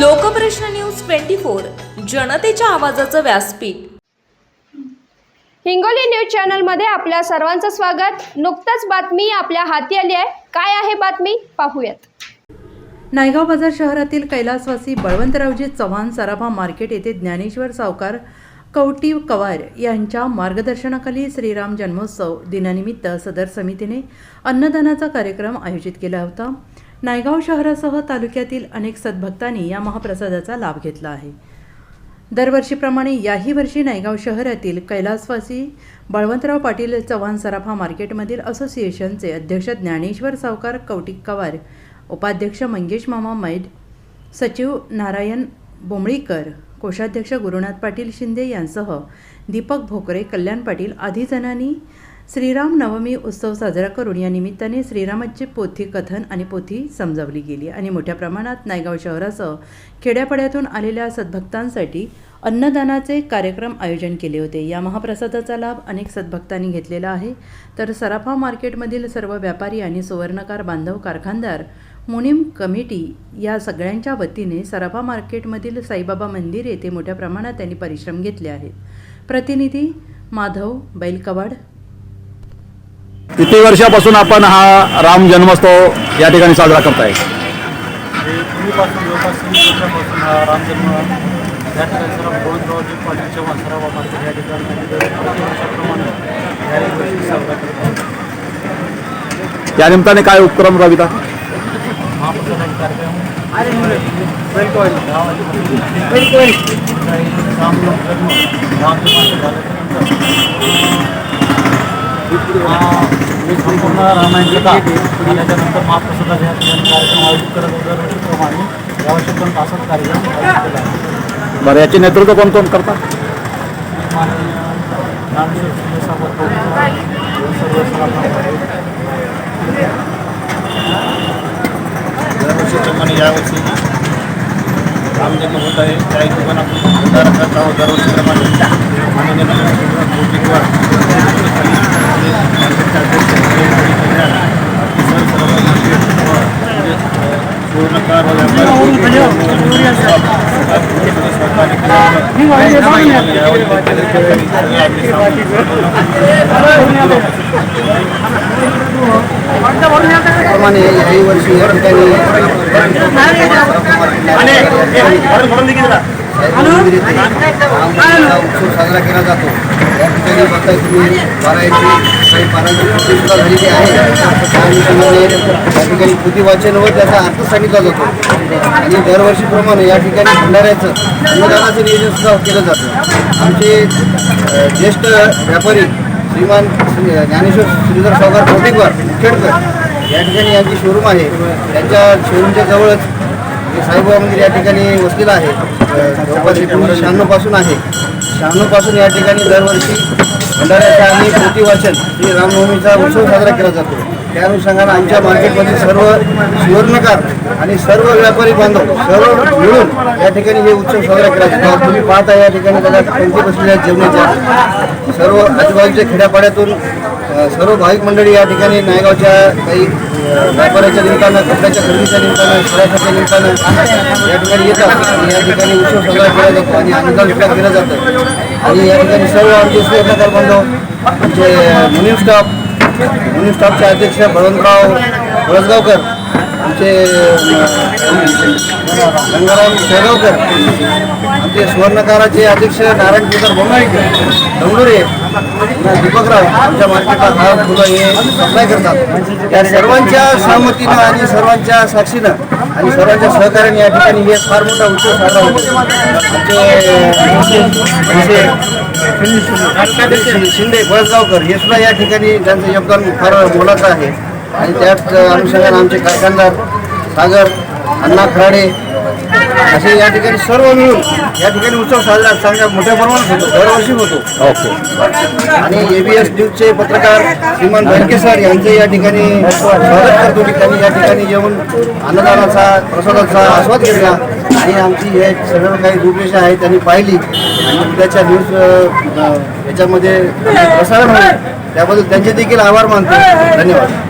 Lokprashna news twenty four जनतेच्या आवाजाचं व्यासपीठ. हिंगोली न्यूज चॅनलमध्ये आपल्या सर्वांचं स्वागत. नुकतंच बातमी आपल्या हाती आली आहे. काय आहे बातमी? पाहूयात. नायगाव बाजार शहरातील कैलासवासी बळवंतरावजी चव्हाण सराफा मार्केट येथे ज्ञानेश्वर सावकार कवटी कवार यांच्या मार्गदर्शनाखाली श्रीराम जन्मोत्सव दिनानिमित्त सदर समितीने अन्नदानाचा कार्यक्रम आयोजित केला होता. नायगाव शहरासह तालुक्यातील अनेक सद्भक्तांनी या महाप्रसादाचा लाभ घेतला आहे. दरवर्षीप्रमाणे याही वर्षी नायगाव शहरातील कैलासवासी बळवंतराव पाटील चव्हाण सराफा मार्केटमधील असोसिएशनचे अध्यक्ष ज्ञानेश्वर सावकार कौटिक कवार उपाध्यक्ष मंगेश मामा मैद सचिव नारायण बोंबळीकर कोषाध्यक्ष गुरुनाथ पाटील शिंदे यांसह दीपक भोकरे कल्याण पाटील आदी जणांनी श्रीराम नवमी उत्सव साजरा करून या निमित्ताने श्रीरामाची पोथी कथन आणि पोथी समजावली गेली आणि मोठ्या प्रमाणात नायगाव शहरासह खेड्यापाड्यातून आलेल्या सद्भक्तांसाठी अन्नदानाचे कार्यक्रम आयोजन केले होते. या महाप्रसादाचा लाभ अनेक सद्भक्तांनी घेतलेला आहे. तर सराफा मार्केटमधील सर्व व्यापारी आणि सुवर्णकार बांधव कारखानदार मुनिम कमिटी या सगळ्यांच्या वतीने सराफा मार्केटमधील साईबाबा मंदिर येथे मोठ्या प्रमाणात त्यांनी परिश्रम घेतले आहेत. प्रतिनिधी माधव बैलकवाड किती वर्षापासून आपण हा राम जन्मोत्सव या ठिकाणी साजरा करताय? हे पूर्वीपासून जवळपास तीन वर्षापासून हा रामजन्म या ठिकाणी सर्व गोविंदरावजी पाटील चव्हाण सर्व या ठिकाणी प्रति या वर्षी साजरा करत. आहोत. या निमित्ताने काय उपक्रम राबिता कार्यक्रम. झाल्यानंतर हा. एक संपूर्ण रामायण कथा आणि त्याच्यानंतर महाप्रसादाचा या ठिकाणी कार्यक्रम आयोजित करत होतो दरवर्षीप्रमाणे. यावर्षी पण असाच कार्यक्रम आयोजित केला आहे. बरं याचे नेतृत्व कोण कोण करतात दरवर्षीप्रमाणे यावर्षी रामजन्म होत आहे त्या हिशोबाने आपण भंडारा करत आहोत दरवर्षीप्रमाणे. माननीय नगरसेवक भौतिकवर मार्केटचे अध्यक्ष जयंती कल्याण किसान सर्व मार्केट व म्हणजे सुवर्णकार व व्यापारी सहकारी केल्यामुळे यावेळी आपले प्रमाणे याही वर्षी या ठिकाणी साईबाबा मंदिर येथे रामनवमीचा उत्सव साजरा केला जातो या ठिकाणी बघताय तुम्ही बारायची आणि पारंपरिक कृती झालेली आहे. त्या अनुषंगाने या ठिकाणी कृती वाचन व त्याचा अर्थ सांगितला जातो. आणि दरवर्षीप्रमाणे या ठिकाणी भंडाऱ्याचं अन्नदानाचं नियोजन सुद्धा केलं जातं. आमचे ज्येष्ठ व्यापारी श्रीमान ज्ञानेश्वर श्रीधर सावकार कौतिकवर खेडकर या ठिकाणी यांची शोरूम आहे. त्यांच्या शोरूमच्या जवळच साईबाबा मंदिर या ठिकाणी वसलेलं आहे. जवळपास एकोणीसशे शहाण्णवपासून आहे. शहाण्णवपासून या ठिकाणी दरवर्षी भंडाऱ्याचा आणि पोथी वाचन रामनवमीचा उत्सव साजरा केला जातो. त्या अनुषंगानं आमच्या मार्केटमध्ये सर्व सुवर्णकार आणि सर्व व्यापारी बांधव सर्व मिळून या ठिकाणी हे उत्सव साजरा केला जातो. तुम्ही पाहता या ठिकाणी त्याला कोणती बसलेल्या जेवणाच्या सर्व आजूबाजूच्या खेड्यापाड्यातून सर्व भाविक मंडळी या ठिकाणी नायगावच्या काही व्यापाऱ्याच्या निमित्तानं कपड्याच्या खरेदीच्या निमित्तानं शाळेच्या निमित्तानं या ठिकाणी येतात आणि या ठिकाणी उत्सव साजरा केला जातो आणि अनुदान वितरण केलं जातं. आणि या ठिकाणी सर्व आमचे सुवर्णकार बांधव आमचे मुनीम स्टाफ मुनीम स्टाफचे अध्यक्ष बळवंतराव बळसगावकर आमचे गंगाराम शेगावकर आमचे सुवर्णकाराचे अध्यक्ष नारायण केदार बोंगाईकर डोंगुरे दीपकराव आमच्या मार्केटला हा फुलं हे सप्लाय करतात. या सर्वांच्या सहमतीनं आणि सर्वांच्या साक्षीनं आणि सर्वांच्या सहकार्याने या ठिकाणी हे फार मोठा उत्सव साजरा होतो. आमचे आमचे शिंदे बळसगावकर हे सुद्धा या ठिकाणी त्यांचं योगदान फार मोलाचं आहे. आणि त्याच अनुषंगाने आमचे कारखानदार सागर अण्णा खराडे असे या ठिकाणी सर्व मिळून या ठिकाणी उत्सव साजरा चांगल्या मोठ्या प्रमाणात होतो. दरवर्षी होतो. ओके. आणि एबीएस न्यूजचे पत्रकार श्रीमान बनके सर यांचे या ठिकाणी स्वागत करतो. की त्यांनी या ठिकाणी येऊन अन्नदानाचा प्रसादाचा आस्वाद घेतला. आणि आमची हे सर्व काही रूपरेषा आहे त्यांनी पाहिली. आणि उद्याच्या न्यूज याच्यामध्ये प्रसारण होईल. त्याबद्दल त्यांचे देखील आभार मानतो. धन्यवाद.